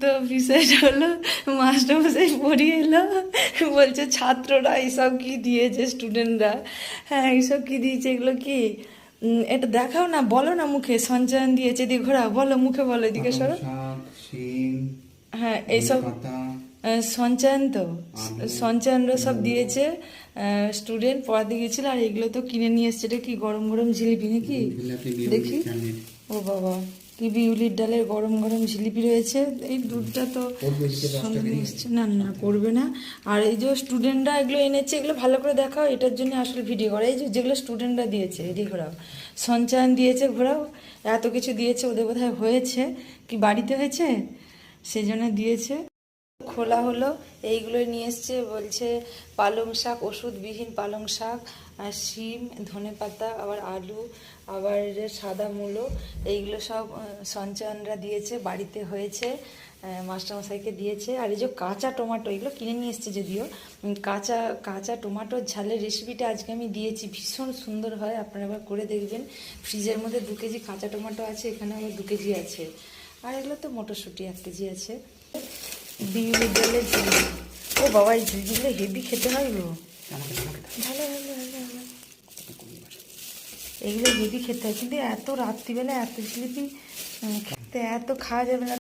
তো বিষয়টা হলো মাস্টারমশাই পড়িয়ে এলো বলছে ছাত্ররা এইসব কি দিয়েছে স্টুডেন্টরা হ্যাঁ এইসব কি দিয়েছে? এগুলো কি? এটা দেখাও না বলো না মুখে সঞ্চয়ন দিয়েছে দিয়ে ঘোরা বলো মুখে বলো এদিকে সরো। হ্যাঁ এইসব সঞ্চয়ন তো সঞ্চয়নরা সব দিয়েছে স্টুডেন্ট পড়াতে গেছিল আর এগুলো তো কিনে নিয়ে এসছে এটা কি গরম গরম জিলিপি নাকি? দেখি। ও বাবা। কি বিউলির ডালের গরম গরম জিলিপি রয়েছে। এই দুধটা তো। না না করবে না। আর এই যে স্টুডেন্টরা এগুলো এনেছে এগুলো ভালো করে দেখাও এটার জন্য আসলে ভিডিও করা। এই যে যেগুলো স্টুডেন্টরা দিয়েছে এটি ঘোরাও। সঞ্চয়ন দিয়েছে ঘোরাও। এত কিছু দিয়েছে ওদের বোধহয় হয়েছে। কি বাড়িতে হয়েছে? সেই জন্য দিয়েছে। খোলা হলো এইগুলো নিয়ে এসছে, বলছে পালং শাক, ওষুধবিহীন পালং শাক, আর শিম, ধনে পাতা, আবার আলু, আবার সাদা মূলো, এইগুলো সব সঞ্চয়নরা দিয়েছে, বাড়িতে হয়েছে মাস্টারমশাইকে দিয়েছে, আর এই যে কাঁচা টমাটো, এগুলো কিনে নিয়ে এসছে যদিও কাঁচা কাঁচা টমাটোর ঝালের রেসিপিটা আজকে আমি দিয়েছি, ভীষণ সুন্দর হয়, আপনারা আবার করে দেখবেন, ফ্রিজের মধ্যে দু কেজি কাঁচা টমাটো আছে, এখানে আবার দু কেজি আছে, আর এগুলো তো মটরশুঁটি এক কেজি আছে বিউলির জলে ঝুড়ি ও বাবা এই ঝুড়িগুলো হেভি খেতে হয় গো। ভালো ভালো ভালো এগুলো হেভি খেতে হয়। কিন্তু এত রাত্রিবেলা এত জিলিপি খেতে এত খাওয়া যাবে না।